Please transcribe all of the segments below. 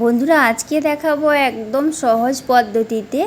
বন্ধুরা, আজকে দেখাবো একদম সহজ পদ্ধতিতে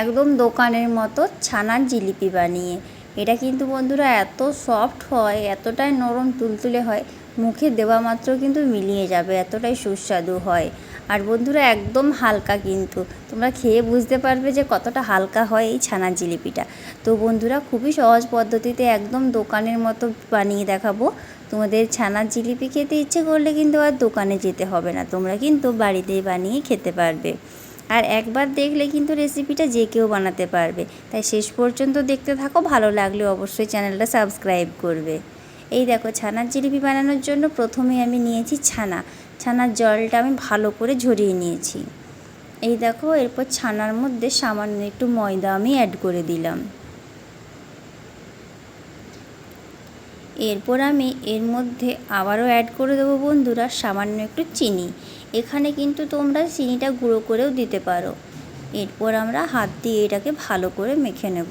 একদম দোকানের মতো ছানার জিলিপি বানিয়ে। এটা কিন্তু বন্ধুরা এত সফট হয়, এতটাই নরম তুলতুলে হয়, মুখে দেওয়া মাত্র কিন্তু মিলিয়ে যাবে, এতটাই সুস্বাদু হয়। আর বন্ধুরা, একদম হালকা কিন্তু। তোমরা খেয়ে বুঝতে পারবে যে কতটা হালকা হয় এই ছানার জিলিপিটা। তো বন্ধুরা, খুবই সহজ পদ্ধতিতে একদম দোকানের মতো বানিয়ে দেখাবো। তোমাদের ছানার জিলিপি খেতে ইচ্ছে করলে কিন্তু আর দোকানে যেতে হবে না। তোমরা কিন্তু বাড়িতেই বানিয়ে খেতে পারবে। আর একবার দেখলে কিন্তু রেসিপিটা যে কেউ বানাতে পারবে। তাই শেষ পর্যন্ত দেখতে থাকো, ভালো লাগলে অবশ্যই চ্যানেলটা সাবস্ক্রাইব করবে। এই দেখো ছানার জিলিপি বানানোর জন্য প্রথমে আমি নিয়েছি ছানা। ছানার জলটা আমি ভালো করে ঝরিয়ে নিয়েছি। এই দেখো, এরপর ছানার মধ্যে সামান্য একটু ময়দা আমি অ্যাড করে দিলাম। এরপর আমি এর মধ্যে আবারও অ্যাড করে দেবো বন্ধুরা, সামান্য একটু চিনি। এখানে কিন্তু তোমরা চিনিটা গুঁড়ো করেও দিতে পারো। এরপর আমরা হাত দিয়ে এটাকে ভালো করে মেখে নেব।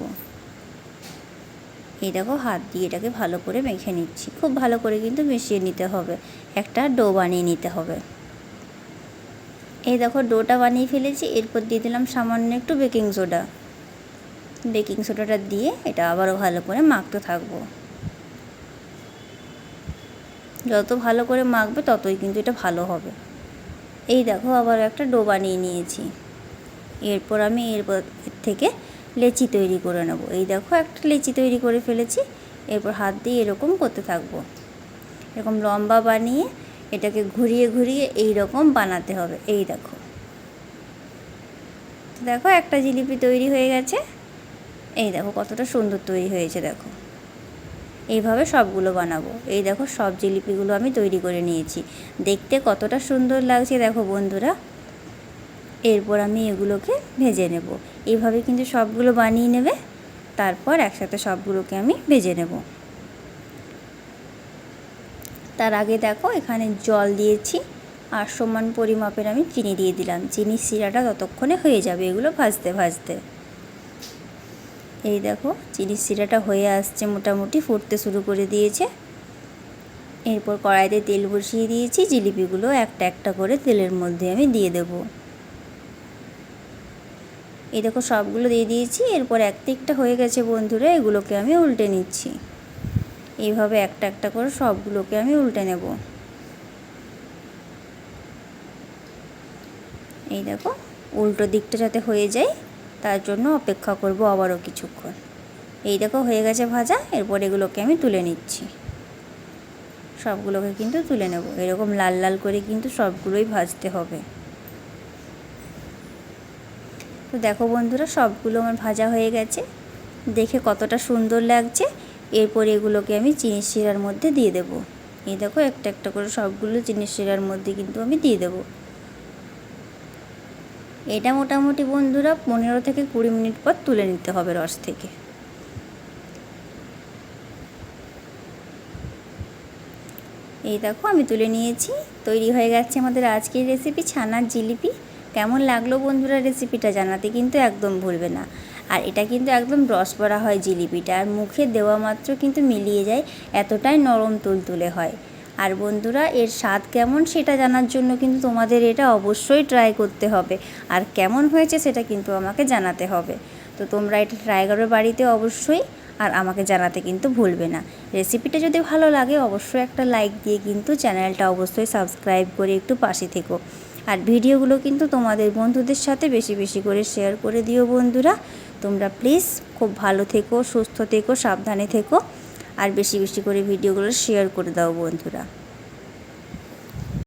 এই দেখো হাত দিয়ে এটাকে ভালো করে মেখে নিচ্ছি। খুব ভালো করে কিন্তু মিশিয়ে নিতে হবে। একটা ডো বানিয়ে নিতে হবে। এই দেখো ডোটা বানিয়ে ফেলেছি। এরপর দিয়ে দিলাম সামান্য একটু বেকিং সোডা। বেকিং সোডাটা দিয়ে এটা আবারও ভালো করে মাখতে থাকব। যত ভালো করে মাখবে ততই কিন্তু এটা ভালো হবে। এই দেখো আবার একটা ডো বানিয়ে নিয়েছি। এরপর আমি এর থেকে লেচি তৈরি করে নেব। এই দেখো, একটা লেচি তৈরি করে ফেলেছি। এরপর হাত দিয়ে এরকম করতে থাকব। এরকম লম্বা বানিয়ে এটাকে ঘুরিয়ে ঘুরিয়ে এই রকম বানাতে হবে। এই দেখো। দেখো, একটা জিলিপি তৈরি হয়ে গেছে। এই দেখো, কতটা সুন্দর তৈরি হয়েছে, দেখো। এইভাবে সবগুলো বানাবো। এই দেখো, সব জিলিপিগুলো আমি তৈরি করে নিয়েছি। দেখতে কতটা সুন্দর লাগছে, দেখো বন্ধুরা। এরপর আমি এগুলোকে ভেজে নেব। এইভাবে কিন্তু সবগুলো বানিয়ে নেবে, তারপর একসাথে সবগুলোকে আমি ভেজে নেব। তার আগে দেখো, এখানে জল দিয়েছি আর সমান পরিমাপের আমি চিনি দিয়ে দিলাম। চিনি শিরাটা ততক্ষণে হয়ে যাবে এগুলো ভাজতে ভাজতে। এই দেখো, চিনির শিরাটা হয়ে আসছে মোটামুটি, ফুটতে শুরু করে দিয়েছে। এরপর কড়াইতে তেল বসিয়ে দিয়েছি, জিলিপিগুলো একটা একটা করে তেলের মধ্যে আমি দিয়ে দেব। এই দেখো সবগুলো দিয়ে দিয়েছি, এরপর এক দিকটা হয়ে গেছে বন্ধুরা, এগুলোকে আমি উল্টে নিচ্ছি। এইভাবে একটা একটা করে সবগুলোকে আমি উল্টে নেব। এই দেখো, উল্টো দিকটা যাতে হয়ে যায়, তার জন্য অপেক্ষা করব আবারও কিছুক্ষণ। এই দেখো হয়ে গেছে ভাজা, এরপর এগুলোকে আমি তুলে নিচ্ছি। সবগুলোকে কিন্তু তুলে নেব। এরকম লাল লাল করে কিন্তু সবগুলোই ভাজতে হবে। তো দেখো বন্ধুরা, সবগুলো আমার ভাজা হয়ে গেছে। দেখে কতটা সুন্দর লাগছে। এরপর এগুলোকে আমি চিনির শিরার মধ্যে দিয়ে দেবো। এই দেখো, একটা একটা করে সবগুলো চিনির শিরার মধ্যে কিন্তু আমি দিয়ে দেবো। এটা মোটামুটি বন্ধুরা, পনেরো থেকে কুড়ি মিনিট পর তুলে নিতে হবে রস থেকে। এই দেখো, আমি তুলে নিয়েছি। তৈরি হয়ে গেছে আমাদের আজকের রেসিপি ছানার জিলিপি। কেমন লাগল বন্ধুরা রেসিপিটা জানাতে কিন্তু একদম ভুলবে না। আর এটা কিন্তু একদম রস পড়া হয় জিলিপিটা, আর মুখে দেওয়া মাত্র কিন্তু মিলিয়ে যায়, এতটাই নরম তুলতুলে হয়। আর বন্ধুরা, এর স্বাদ কেমন সেটা জানার জন্য কিন্তু তোমাদের এটা অবশ্যই ট্রাই করতে হবে। আর কেমন হয়েছে সেটা কিন্তু আমাকে জানাতে হবে। তো তোমরা এটা ট্রাই করবে বাড়িতে অবশ্যই, আর আমাকে জানাতে কিন্তু ভুলবে না। রেসিপিটা যদি ভালো লাগে, অবশ্যই একটা লাইক দিয়ে কিন্তু চ্যানেলটা অবশ্যই সাবস্ক্রাইব করে একটু পাশে থেকো। আর ভিডিওগুলো কিন্তু তোমাদের বন্ধুদের সাথে বেশি বেশি করে শেয়ার করে দিও বন্ধুরা। তোমরা প্লিজ খুব ভালো থেকো, সুস্থ থেকো, সাবধানে থেকো, আর বেশি বেশি করে ভিডিওগুলো শেয়ার করে দাও বন্ধুরা।